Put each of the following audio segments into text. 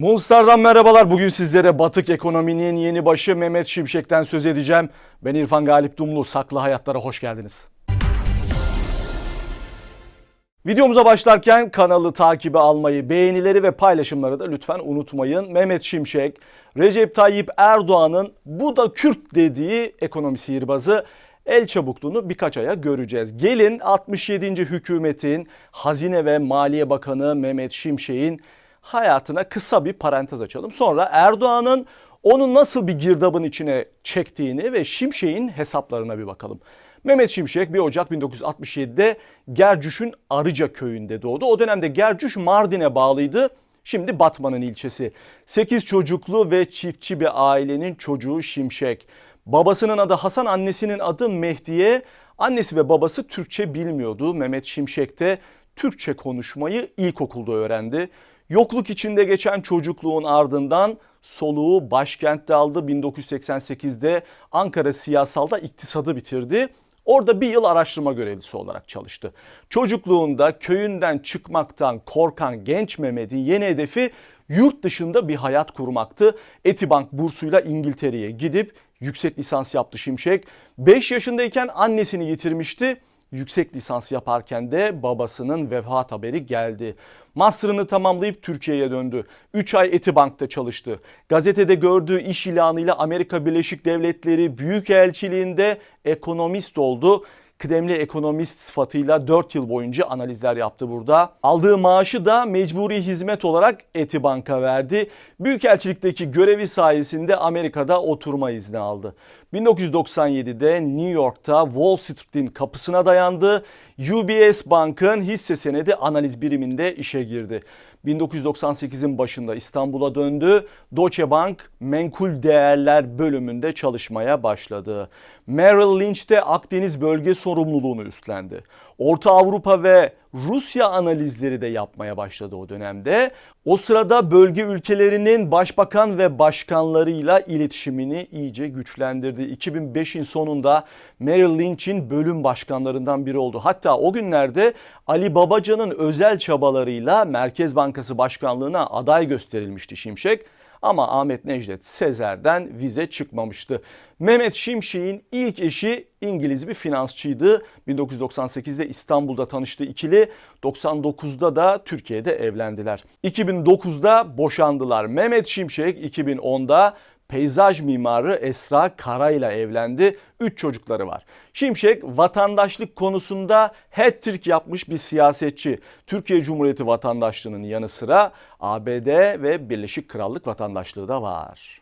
Monster'dan merhabalar. Bugün sizlere batık ekonominin yeni başı Mehmet Şimşek'ten söz edeceğim. Ben İrfan Galip Dumlu. Saklı Hayatlara hoş geldiniz. Videomuza başlarken kanalı takibi almayı, beğenileri ve paylaşımları da lütfen unutmayın. Mehmet Şimşek, Recep Tayyip Erdoğan'ın bu da Kürt dediği ekonomi sihirbazı el çabukluğunu birkaç aya göreceğiz. Gelin 67. hükümetin Hazine ve Maliye Bakanı Mehmet Şimşek'in hayatına kısa bir parantez açalım. Sonra Erdoğan'ın onu nasıl bir girdabın içine çektiğini ve Şimşek'in hesaplarına bir bakalım. Mehmet Şimşek 1 Ocak 1967'de Gercüş'ün Arıca köyünde doğdu. O dönemde Gercüş Mardin'e bağlıydı. Şimdi Batman'ın ilçesi. 8 çocuklu ve çiftçi bir ailenin çocuğu Şimşek. Babasının adı Hasan, annesinin adı Mehdiye. Annesi ve babası Türkçe bilmiyordu. Mehmet Şimşek de Türkçe konuşmayı ilkokulda öğrendi. Yokluk içinde geçen çocukluğun ardından soluğu başkentte aldı. 1988'de Ankara siyasalda iktisadı bitirdi. Orada bir yıl araştırma görevlisi olarak çalıştı. Çocukluğunda köyünden çıkmaktan korkan genç Mehmet'in yeni hedefi yurt dışında bir hayat kurmaktı. Etibank bursuyla İngiltere'ye gidip yüksek lisans yaptı Şimşek. 5 yaşındayken annesini yitirmişti yüksek lisans yaparken de babasının vefat haberi geldi. Master'ını tamamlayıp Türkiye'ye döndü. 3 ay Etibank'ta çalıştı. Gazetede gördüğü iş ilanıyla Amerika Birleşik Devletleri Büyükelçiliğinde ekonomist oldu kıdemli ekonomist sıfatıyla 4 yıl boyunca analizler yaptı burada. Aldığı maaşı da mecburi hizmet olarak Etibank'a verdi. Büyükelçilikteki görevi sayesinde Amerika'da oturma izni aldı. 1997'de New York'ta Wall Street'in kapısına dayandı. UBS Bank'ın hisse senedi analiz biriminde işe girdi. 1998'in başında İstanbul'a döndü. Deutsche Bank menkul değerler bölümünde çalışmaya başladı. Merrill Lynch de Akdeniz bölge sorumluluğunu üstlendi. Orta Avrupa ve Rusya analizleri de yapmaya başladı o dönemde. O sırada bölge ülkelerinin başbakan ve başkanlarıyla iletişimini iyice güçlendirdi. 2005'in sonunda Merrill Lynch'in bölüm başkanlarından biri oldu. Hatta o günlerde Ali Babacan'ın özel çabalarıyla Merkez Bankası Başkanlığına aday gösterilmişti Şimşek. Ama Ahmet Necdet Sezer'den vize çıkmamıştı. Mehmet Şimşek'in ilk eşi İngiliz bir finansçıydı. 1998'de İstanbul'da tanıştı ikili. 99'da da Türkiye'de evlendiler. 2009'da boşandılar. Mehmet Şimşek 2010'da peyzaj mimarı Esra Kara ile evlendi. 3 çocukları var. Şimşek vatandaşlık konusunda hat-trick yapmış bir siyasetçi. Türkiye Cumhuriyeti vatandaşlığının yanı sıra ABD ve Birleşik Krallık vatandaşlığı da var.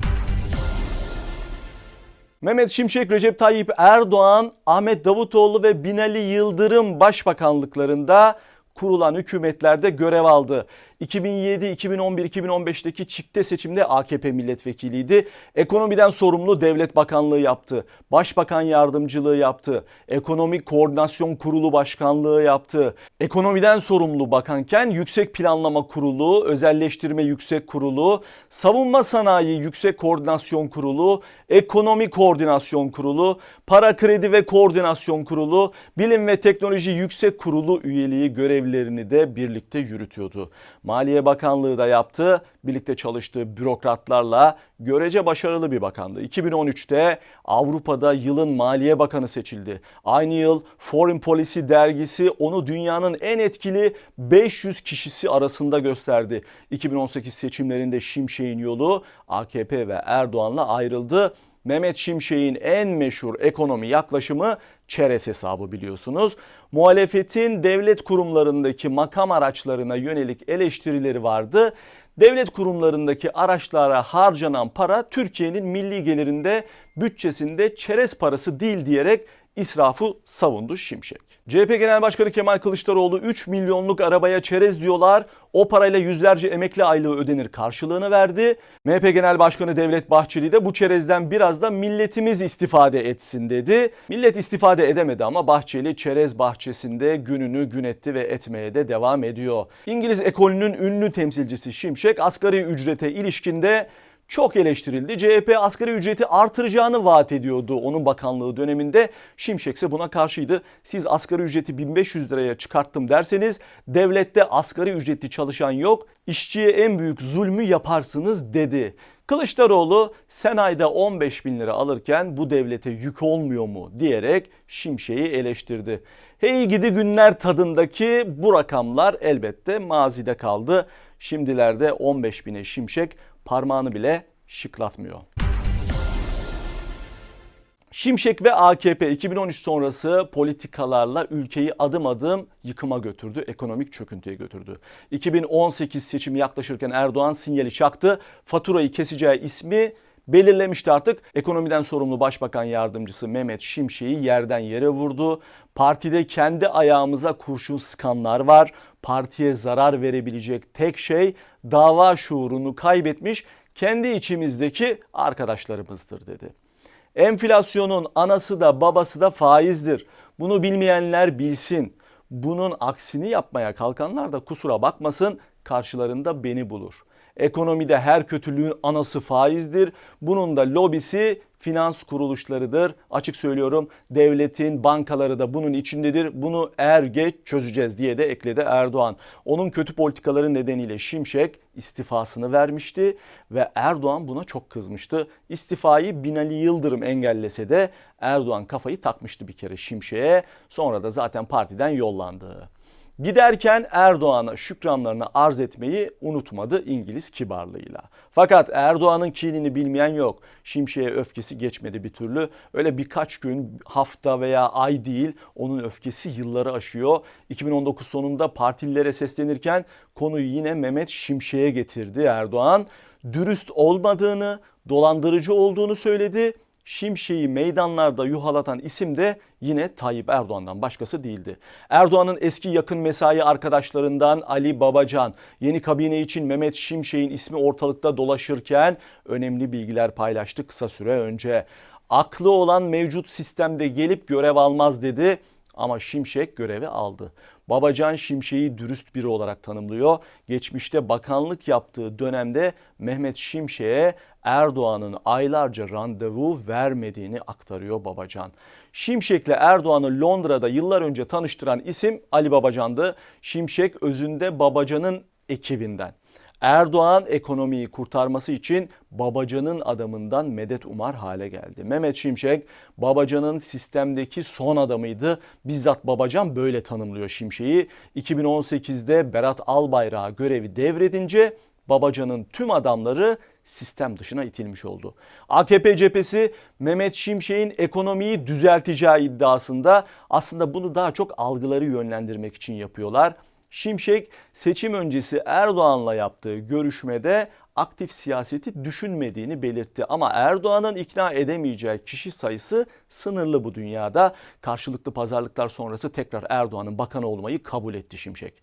Mehmet Şimşek, Recep Tayyip Erdoğan, Ahmet Davutoğlu ve Binali Yıldırım başbakanlıklarında kurulan hükümetlerde görev aldı. 2007, 2011, 2015'teki çifte seçimde AKP milletvekiliydi. Ekonomiden sorumlu devlet bakanlığı yaptı. Başbakan yardımcılığı yaptı. Ekonomik Koordinasyon Kurulu başkanlığı yaptı. Ekonomiden sorumlu bakanken Yüksek Planlama Kurulu, Özelleştirme Yüksek Kurulu, Savunma Sanayi Yüksek Koordinasyon Kurulu, Ekonomi Koordinasyon Kurulu, Para Kredi ve Koordinasyon Kurulu, Bilim ve Teknoloji Yüksek Kurulu üyeliği görevlerini de birlikte yürütüyordu. Maliye Bakanlığı da yaptı. Birlikte çalıştığı bürokratlarla görece başarılı bir bakandı. 2013'te Avrupa'da yılın Maliye Bakanı seçildi. Aynı yıl Foreign Policy dergisi onu dünyanın en etkili 500 kişisi arasında gösterdi. 2018 seçimlerinde Şimşek'in yolu AKP ve Erdoğan'la ayrıldı. Mehmet Şimşek'in en meşhur ekonomi yaklaşımı çerez hesabı biliyorsunuz. Muhalefetin devlet kurumlarındaki makam araçlarına yönelik eleştirileri vardı. Devlet kurumlarındaki araçlara harcanan para Türkiye'nin milli gelirinde bütçesinde çerez parası değil diyerek israfı savundu Şimşek. CHP Genel Başkanı Kemal Kılıçdaroğlu 3 milyonluk arabaya çerez diyorlar. O parayla yüzlerce emekli aylığı ödenir karşılığını verdi. MHP Genel Başkanı Devlet Bahçeli de bu çerezden biraz da milletimiz istifade etsin dedi. Millet istifade edemedi ama Bahçeli çerez bahçesinde gününü gün etti ve etmeye de devam ediyor. İngiliz ekolünün ünlü temsilcisi Şimşek asgari ücrete ilişkinde çok eleştirildi. CHP asgari ücreti artıracağını vaat ediyordu onun bakanlığı döneminde. Şimşek ise buna karşıydı. Siz asgari ücreti 1500 liraya çıkarttım derseniz devlette asgari ücretli çalışan yok. İşçiye en büyük zulmü yaparsınız dedi. Kılıçdaroğlu sen ayda 15 bin lira alırken bu devlete yük olmuyor mu diyerek Şimşek'i eleştirdi. Hey gidi günler tadındaki bu rakamlar elbette mazide kaldı. Şimdilerde 15 bine Şimşek parmağını bile şıklatmıyor. Şimşek ve AKP 2013 sonrası politikalarla ülkeyi adım adım yıkıma götürdü, ekonomik çöküntüye götürdü. 2018 seçimi yaklaşırken Erdoğan sinyali çaktı. Faturayı keseceği ismi belirlemişti artık. Ekonomiden sorumlu Başbakan Yardımcısı Mehmet Şimşek'i yerden yere vurdu. Partide kendi ayağımıza kurşun sıkanlar var. Partiye zarar verebilecek tek şey dava şuurunu kaybetmiş kendi içimizdeki arkadaşlarımızdır dedi. Enflasyonun anası da babası da faizdir. Bunu bilmeyenler bilsin. Bunun aksini yapmaya kalkanlar da kusura bakmasın karşılarında beni bulur. Ekonomide her kötülüğün anası faizdir. Bunun da lobisi finans kuruluşlarıdır. Açık söylüyorum devletin bankaları da bunun içindedir. Bunu er geç çözeceğiz diye de ekledi Erdoğan. Onun kötü politikaları nedeniyle Şimşek istifasını vermişti ve Erdoğan buna çok kızmıştı. İstifayı Binali Yıldırım engellese de Erdoğan kafayı takmıştı bir kere Şimşek'e. Sonra da zaten partiden yollandı. Giderken Erdoğan'a şükranlarını arz etmeyi unutmadı İngiliz kibarlığıyla. Fakat Erdoğan'ın kinini bilmeyen yok. Şimşek'e öfkesi geçmedi bir türlü. Öyle birkaç gün, hafta veya ay değil onun öfkesi yılları aşıyor. 2019 sonunda partililere seslenirken konuyu yine Mehmet Şimşek'e getirdi Erdoğan. Dürüst olmadığını, dolandırıcı olduğunu söyledi Şimşek'i meydanlarda yuhalatan isim de yine Tayyip Erdoğan'dan başkası değildi. Erdoğan'ın eski yakın mesai arkadaşlarından Ali Babacan yeni kabine için Mehmet Şimşek'in ismi ortalıkta dolaşırken önemli bilgiler paylaştı kısa süre önce. Aklı olan mevcut sistemde gelip görev almaz dedi ama Şimşek görevi aldı. Babacan Şimşek'i dürüst biri olarak tanımlıyor. Geçmişte bakanlık yaptığı dönemde Mehmet Şimşek'e Erdoğan'ın aylarca randevu vermediğini aktarıyor Babacan. Şimşek'le Erdoğan'ı Londra'da yıllar önce tanıştıran isim Ali Babacan'dı. Şimşek özünde Babacan'ın ekibinden. Erdoğan ekonomiyi kurtarması için Babacan'ın adamından medet umar hale geldi. Mehmet Şimşek Babacan'ın sistemdeki son adamıydı. Bizzat Babacan böyle tanımlıyor Şimşek'i. 2018'de Berat Albayrak'a görevi devredince Babacan'ın tüm adamları sistem dışına itilmiş oldu. AKP cephesi Mehmet Şimşek'in ekonomiyi düzelteceği iddiasında aslında bunu daha çok algıları yönlendirmek için yapıyorlar. Şimşek seçim öncesi Erdoğan'la yaptığı görüşmede aktif siyaseti düşünmediğini belirtti. Ama Erdoğan'ın ikna edemeyeceği kişi sayısı sınırlı bu dünyada. Karşılıklı pazarlıklar sonrası tekrar Erdoğan'ın bakan olmayı kabul etti Şimşek.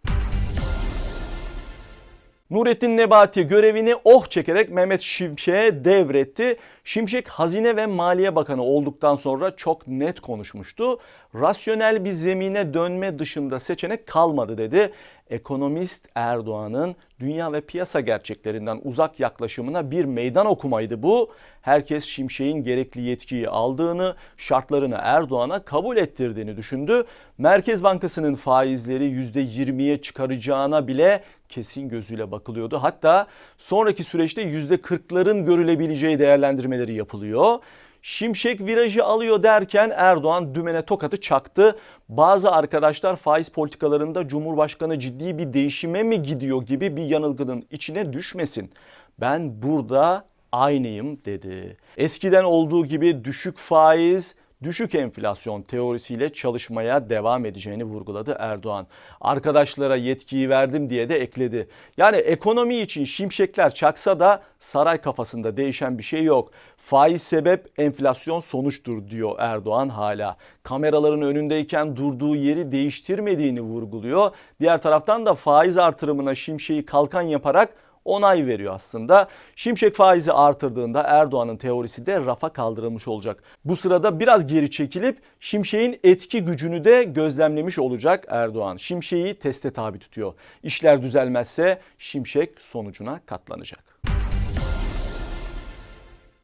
Nurettin Nebati görevini oh çekerek Mehmet Şimşek'e devretti. Şimşek Hazine ve Maliye Bakanı olduktan sonra çok net konuşmuştu. Rasyonel bir zemine dönme dışında seçenek kalmadı dedi. Ekonomist Erdoğan'ın dünya ve piyasa gerçeklerinden uzak yaklaşımına bir meydan okumaydı bu. Herkes Şimşek'in gerekli yetkiyi aldığını, şartlarını Erdoğan'a kabul ettirdiğini düşündü. Merkez Bankası'nın faizleri %20'ye çıkaracağına bile kesin gözüyle bakılıyordu. Hatta sonraki süreçte %40'ların görülebileceği değerlendirmeleri yapılıyor. Şimşek virajı alıyor derken Erdoğan dümene tokatı çaktı. Bazı arkadaşlar faiz politikalarında Cumhurbaşkanı ciddi bir değişime mi gidiyor gibi bir yanılgının içine düşmesin. Ben burada aynıyım dedi. Eskiden olduğu gibi düşük faiz, düşük enflasyon teorisiyle çalışmaya devam edeceğini vurguladı Erdoğan. Arkadaşlara yetkiyi verdim diye de ekledi. Yani ekonomi için şimşekler çaksa da saray kafasında değişen bir şey yok. Faiz sebep enflasyon sonuçtur diyor Erdoğan hala. Kameraların önündeyken durduğu yeri değiştirmediğini vurguluyor. Diğer taraftan da faiz artırımına şimşeği kalkan yaparak onay veriyor aslında. Şimşek faizi artırdığında Erdoğan'ın teorisi de rafa kaldırılmış olacak. Bu sırada biraz geri çekilip Şimşek'in etki gücünü de gözlemlemiş olacak Erdoğan. Şimşek'i teste tabi tutuyor. İşler düzelmezse Şimşek sonucuna katlanacak.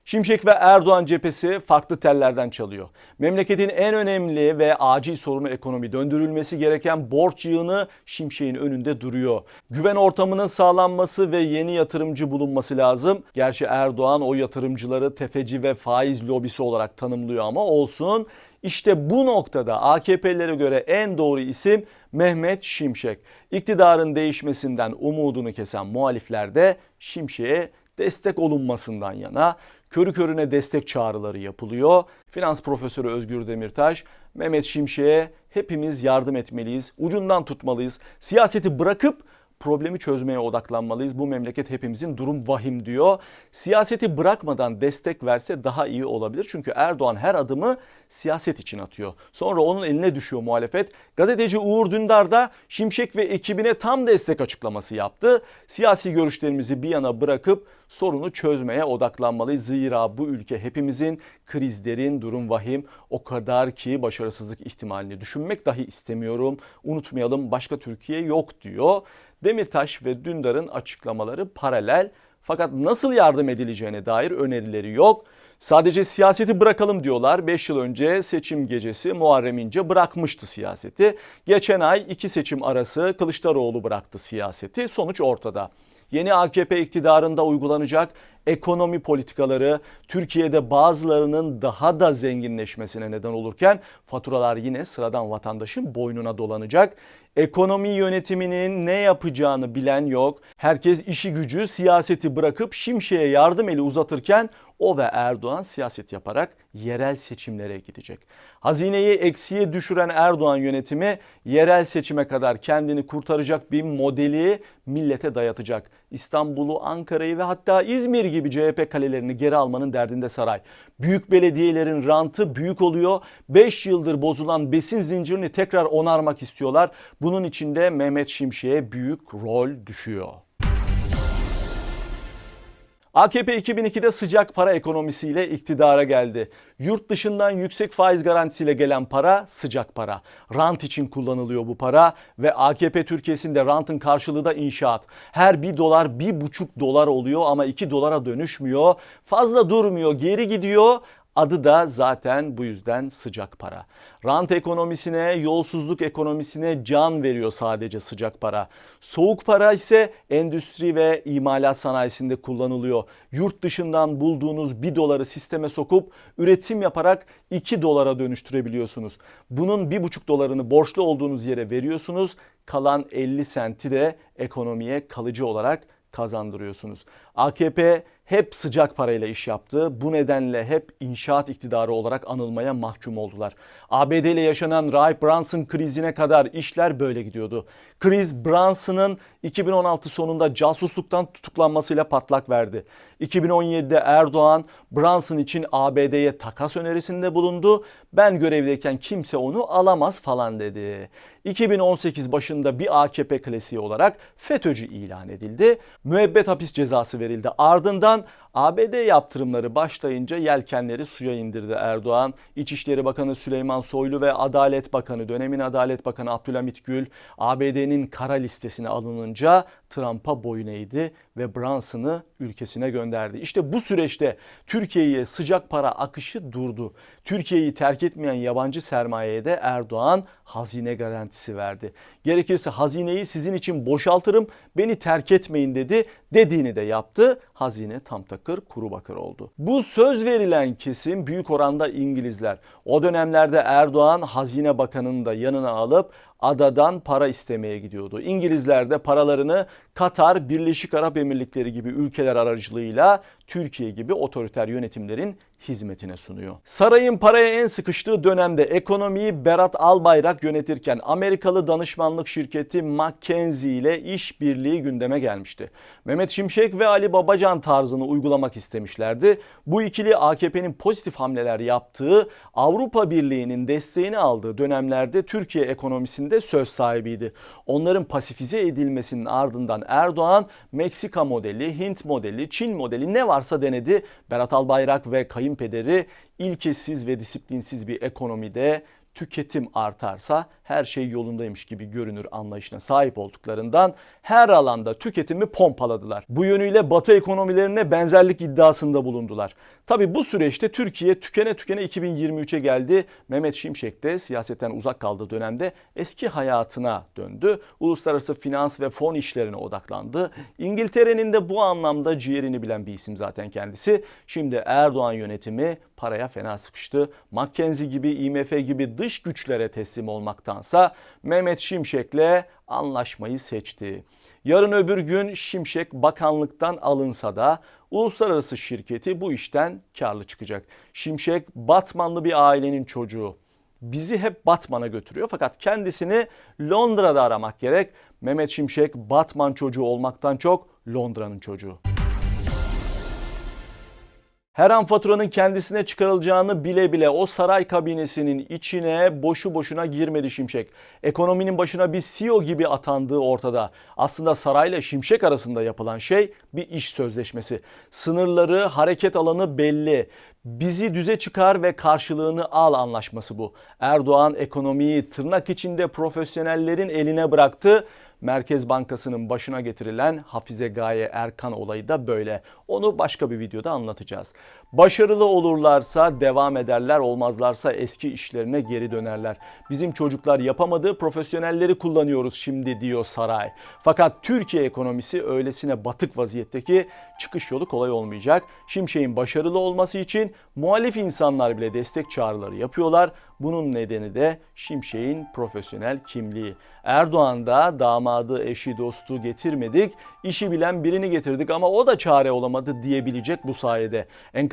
Şimşek ve Erdoğan cephesi farklı tellerden çalıyor. Memleketin en önemli ve acil sorunu ekonomi. Döndürülmesi gereken borç yığını Şimşek'in önünde duruyor. Güven ortamının sağlanması ve yeni yatırımcı bulunması lazım. Gerçi Erdoğan o yatırımcıları tefeci ve faiz lobisi olarak tanımlıyor ama olsun. İşte bu noktada AKP'lere göre en doğru isim Mehmet Şimşek. İktidarın değişmesinden umudunu kesen muhalifler de Şimşek'e destek olunmasından yana körü körüne destek çağrıları yapılıyor. Finans profesörü Özgür Demirtaş, Mehmet Şimşek'e hepimiz yardım etmeliyiz, ucundan tutmalıyız. Siyaseti bırakıp problemi çözmeye odaklanmalıyız. Bu memleket hepimizin durum vahim diyor. Siyaseti bırakmadan destek verse daha iyi olabilir. Çünkü Erdoğan her adımı siyaset için atıyor. Sonra onun eline düşüyor muhalefet. Gazeteci Uğur Dündar da Şimşek ve ekibine tam destek açıklaması yaptı. Siyasi görüşlerimizi bir yana bırakıp sorunu çözmeye odaklanmalıyız. Zira bu ülke hepimizin krizlerin durum vahim o kadar ki başarısızlık ihtimalini düşünmek dahi istemiyorum. Unutmayalım başka Türkiye yok diyor. Demirtaş ve Dündar'ın açıklamaları paralel fakat nasıl yardım edileceğine dair önerileri yok. Sadece siyaseti bırakalım diyorlar. 5 yıl önce seçim gecesi Muharrem İnce bırakmıştı siyaseti. Geçen ay iki seçim arası Kılıçdaroğlu bıraktı siyaseti. Sonuç ortada. Yeni AKP iktidarında uygulanacak ekonomi politikaları Türkiye'de bazılarının daha da zenginleşmesine neden olurken faturalar yine sıradan vatandaşın boynuna dolanacak. Ekonomi yönetiminin ne yapacağını bilen yok. Herkes işi gücü siyaseti bırakıp Şimşek'e yardım eli uzatırken o ve Erdoğan siyaset yaparak yerel seçimlere gidecek. Hazineyi eksiye düşüren Erdoğan yönetimi yerel seçime kadar kendini kurtaracak bir modeli millete dayatacak. İstanbul'u, Ankara'yı ve hatta İzmir gibi CHP kalelerini geri almanın derdinde saray. Büyük belediyelerin rantı büyük oluyor. 5 yıldır bozulan besin zincirini tekrar onarmak istiyorlar. Bunun içinde Mehmet Şimşek'e büyük rol düşüyor. AKP 2002'de sıcak para ekonomisiyle iktidara geldi. Yurt dışından yüksek faiz garantisiyle gelen para sıcak para. Rant için kullanılıyor bu para ve AKP Türkiye'sinde rantın karşılığı da inşaat. Her bir dolar bir buçuk dolar oluyor ama iki dolara dönüşmüyor. Fazla durmuyor geri gidiyor Adı da zaten bu yüzden sıcak para. Rant ekonomisine, yolsuzluk ekonomisine can veriyor sadece sıcak para. Soğuk para ise endüstri ve imalat sanayisinde kullanılıyor. Yurt dışından bulduğunuz 1 doları sisteme sokup üretim yaparak 2 dolara dönüştürebiliyorsunuz. Bunun 1,5 dolarını borçlu olduğunuz yere veriyorsunuz. Kalan 50 senti de ekonomiye kalıcı olarak kazandırıyorsunuz. AKP hep sıcak parayla iş yaptı. Bu nedenle hep inşaat iktidarı olarak anılmaya mahkum oldular. ABD ile yaşanan Rahip Brunson krizine kadar işler böyle gidiyordu. Kriz Brunson'ın 2016 sonunda casusluktan tutuklanmasıyla patlak verdi. 2017'de Erdoğan Brunson için ABD'ye takas önerisinde bulundu. Ben görevdeyken kimse onu alamaz falan dedi. 2018 başında bir AKP klasiği olarak FETÖ'cü ilan edildi. Müebbet hapis cezası verildi. Ardından ABD yaptırımları başlayınca yelkenleri suya indirdi Erdoğan. İçişleri Bakanı Süleyman Soylu ve Adalet Bakanı, dönemin Adalet Bakanı Abdülhamit Gül ABD'nin kara listesine alınınca Trump'a boyun eğdi ve Brunson'ı ülkesine gönderdi. İşte bu süreçte Türkiye'ye sıcak para akışı durdu. Türkiye'yi terk etmeyen yabancı sermayeye de Erdoğan hazine garantisi verdi. Gerekirse hazineyi sizin için boşaltırım, beni terk etmeyin dedi. Dediğini de yaptı. Hazine tam takır kuru bakır oldu. Bu söz verilen kesim büyük oranda İngilizler. O dönemlerde Erdoğan Hazine Bakanı'nı da yanına alıp adadan para istemeye gidiyordu. İngilizler de paralarını Katar, Birleşik Arap Emirlikleri gibi ülkeler aracılığıyla Türkiye gibi otoriter yönetimlerin hizmetine sunuyor. Sarayın paraya en sıkıştığı dönemde ekonomiyi Berat Albayrak yönetirken Amerikalı danışmanlık şirketi McKinsey ile işbirliği gündeme gelmişti. Mehmet Şimşek ve Ali Babacan tarzını uygulamak istemişlerdi. Bu ikili AKP'nin pozitif hamleler yaptığı Avrupa Birliği'nin desteğini aldığı dönemlerde Türkiye ekonomisinde söz sahibiydi. Onların pasifize edilmesinin ardından Erdoğan Meksika modeli, Hint modeli, Çin modeli ne varsa denedi. Berat Albayrak ve kayınpederi ilkesiz ve disiplinsiz bir ekonomide tüketim artarsa her şey yolundaymış gibi görünür anlayışına sahip olduklarından her alanda tüketimi pompaladılar. Bu yönüyle batı ekonomilerine benzerlik iddiasında bulundular. Tabi bu süreçte Türkiye tükene tükene 2023'e geldi. Mehmet Şimşek de siyasetten uzak kaldığı dönemde eski hayatına döndü. Uluslararası finans ve fon işlerine odaklandı. İngiltere'nin de bu anlamda ciğerini bilen bir isim zaten kendisi. Şimdi Erdoğan yönetimi paraya fena sıkıştı. Mackenzie gibi, IMF gibi dış güçlere teslim olmaktansa Mehmet Şimşek'le anlaşmayı seçti. Yarın öbür gün Şimşek bakanlıktan alınsa da uluslararası şirketi bu işten karlı çıkacak. Şimşek Batmanlı bir ailenin çocuğu. Bizi hep Batman'a götürüyor fakat kendisini Londra'da aramak gerek. Mehmet Şimşek Batman çocuğu olmaktan çok Londra'nın çocuğu. Her an faturanın kendisine çıkarılacağını bile bile o saray kabinesinin içine boşu boşuna girmedi Şimşek. Ekonominin başına bir CEO gibi atandığı ortada. Aslında sarayla Şimşek arasında yapılan şey bir iş sözleşmesi. Sınırları, hareket alanı belli. Bizi düze çıkar ve karşılığını al anlaşması bu. Erdoğan ekonomiyi tırnak içinde profesyonellerin eline bıraktı. Merkez Bankası'nın başına getirilen Hafize Gaye Erkan olayı da böyle. Onu başka bir videoda anlatacağız. Başarılı olurlarsa devam ederler, olmazlarsa eski işlerine geri dönerler. Bizim çocuklar yapamadı, profesyonelleri kullanıyoruz şimdi diyor saray. Fakat Türkiye ekonomisi öylesine batık vaziyette ki çıkış yolu kolay olmayacak. Şimşek'in başarılı olması için muhalif insanlar bile destek çağrıları yapıyorlar. Bunun nedeni de Şimşek'in profesyonel kimliği. Erdoğan da damadı, eşi, dostu getirmedik, işi bilen birini getirdik ama o da çare olamadı diyebilecek bu sayede.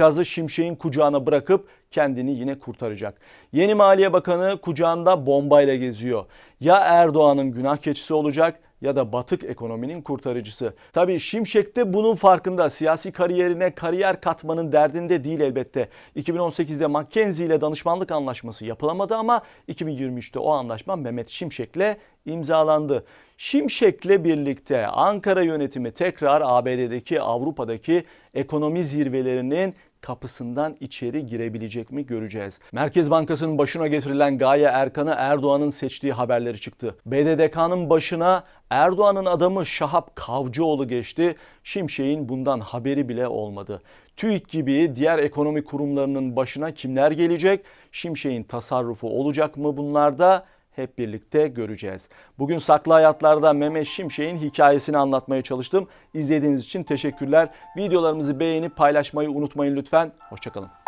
Enkazı Şimşek'in kucağına bırakıp kendini yine kurtaracak. Yeni Maliye Bakanı kucağında bombayla geziyor. Ya Erdoğan'ın günah keçisi olacak ya da batık ekonominin kurtarıcısı. Tabii Şimşek de bunun farkında. Siyasi kariyerine kariyer katmanın derdinde değil elbette. 2018'de Mackenzie ile danışmanlık anlaşması yapılamadı ama 2023'te o anlaşma Mehmet Şimşek'le imzalandı. Şimşek'le birlikte Ankara yönetimi tekrar ABD'deki Avrupa'daki ekonomi zirvelerinin kapısından içeri girebilecek mi göreceğiz. Merkez Bankası'nın başına getirilen Gaye Erkan'ı Erdoğan'ın seçtiği haberleri çıktı. BDDK'nın başına Erdoğan'ın adamı Şahap Kavcıoğlu geçti. Şimşek'in bundan haberi bile olmadı. TÜİK gibi diğer ekonomi kurumlarının başına kimler gelecek? Şimşek'in tasarrufu olacak mı bunlarda? Hep birlikte göreceğiz. Bugün Saklı Hayatlar'da Mehmet Şimşek'in hikayesini anlatmaya çalıştım. İzlediğiniz için teşekkürler. Videolarımızı beğenip paylaşmayı unutmayın lütfen. Hoşçakalın.